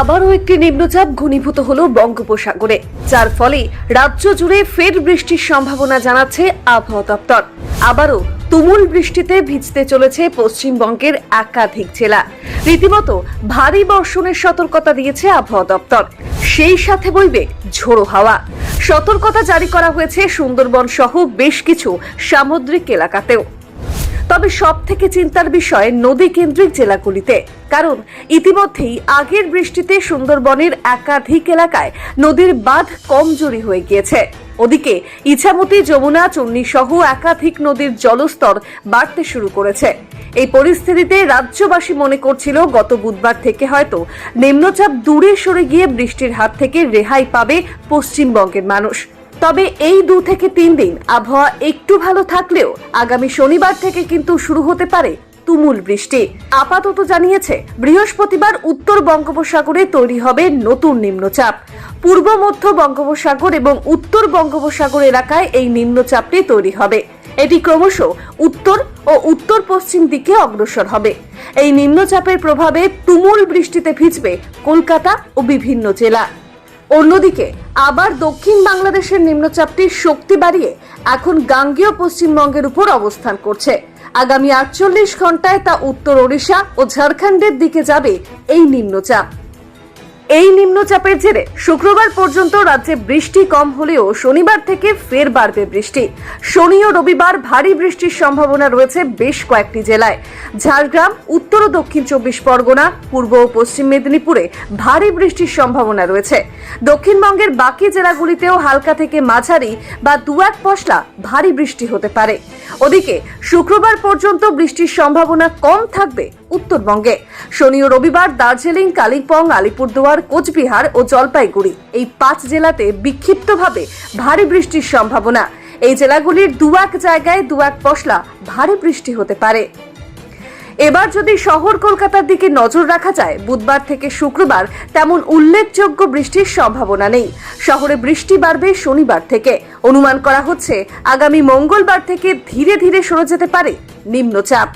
আবারও একটি নিম্নচাপ ঘনীভূত হল বঙ্গোপসাগরে। যার ফলে রাজ্য জুড়ে ফের বৃষ্টির সম্ভাবনা জানাচ্ছে আবহাওয়া দপ্তর। আবারও তুমুল বৃষ্টিতে ভিজতে চলেছে পশ্চিমবঙ্গের একাধিক জেলা। রীতিমতো ভারী বর্ষণের সতর্কতা দিয়েছে আবহাওয়া দপ্তর। সেই সাথে বইবে ঝোড়ো হাওয়া। সতর্কতা জারি করা হয়েছে সুন্দরবন সহ বেশ কিছু সামুদ্রিক এলাকাতেও। তবে সব থেকে চিন্তার বিষয় নদী কেন্দ্রিক জেলাগুলিতে। কারণ ইতিমধ্যেই আগের বৃষ্টিতে সুন্দরবনের একাধিক এলাকায় নদীর বাঁধ কমজোরি হয়ে গিয়েছে। ওদিকে ইছামতি, যমুনা চন্নী সহ একাধিক নদীর জলস্তর বাড়তে শুরু করেছে। এই পরিস্থিতিতে রাজ্যবাসী মনে করছিল, গত বুধবার থেকে হয়তো নিম্নচাপ দূরে সরে গিয়ে বৃষ্টির হাত থেকে রেহাই পাবে পশ্চিমবঙ্গের মানুষ। তবে এই দু থেকে তিন দিন আবহাওয়া একটু ভালো থাকলেও আগামী শনিবার থেকে কিন্তু শুরু হতে পারে তুমুল বৃষ্টি। আপাতত জানিয়েছে, বৃহস্পতিবার উত্তর বঙ্গোপসাগরে তৈরি হবে নতুন নিম্নচাপ। পূর্ব মধ্য বঙ্গোপসাগর এবং উত্তর বঙ্গোপসাগর এলাকায় এই নিম্নচাপটি তৈরি হবে। এটি ক্রমশ উত্তর ও উত্তর পশ্চিম দিকে অগ্রসর হবে। এই নিম্নচাপের প্রভাবে তুমুল বৃষ্টিতে ভিজবে কলকাতা ও বিভিন্ন জেলা। অন্যদিকে, আবার দক্ষিণ বাংলাদেশের নিম্নচাপটি শক্তি বাড়িয়ে এখন গাঙ্গীয় পশ্চিমবঙ্গের উপর অবস্থান করছে। আগামী আটচল্লিশ ঘন্টায় তা উত্তর ওড়িশা ও ঝাড়খণ্ডের দিকে যাবে এই নিম্নচাপ। এই নিম্নচাপের জেরে শুক্রবার পর্যন্ত রাজ্যে বৃষ্টি কম হলেও শনিবার থেকে ফের বাড়বে বৃষ্টি। শনি ও রবিবার ভারী বৃষ্টির সম্ভাবনা রয়েছে বেশ কয়েকটি জেলায়। ঝাড়গ্রাম, উত্তর ও দক্ষিণ চব্বিশ পরগনা, পূর্ব ও পশ্চিম মেদিনীপুরে ভারী বৃষ্টির সম্ভাবনা রয়েছে। দক্ষিণবঙ্গের বাকি জেলাগুলিতেও হালকা থেকে মাঝারি বা দু এক পশলা ভারী বৃষ্টি হতে পারে। ওদিকে, শুক্রবার পর্যন্ত বৃষ্টির সম্ভাবনা কম থাকবে উত্তরবঙ্গে। শনি ও রবিবার দার্জিলিং, কালিম্পং, আলিপুরদুয়ার, কোচবিহার ও জলপাইগুড়ি এই পাঁচ জেলাতে বিক্ষিপ্তভাবে ভারী বৃষ্টির সম্ভাবনা। এই জেলাগুলির দু এক জায়গায় দু এক পশলা ভারী বৃষ্টি হতে পারে। এবার যদি শহর কলকাতার দিকে নজর রাখা যায়, বুধবার থেকে শুক্রবার তেমন উল্লেখযোগ্য বৃষ্টির সম্ভাবনা নেই। শহরে বৃষ্টি বাড়বে শনিবার থেকে। অনুমান করা হচ্ছে, আগামী মঙ্গলবার থেকে ধীরে ধীরে সরে যেতে পারে নিম্নচাপ।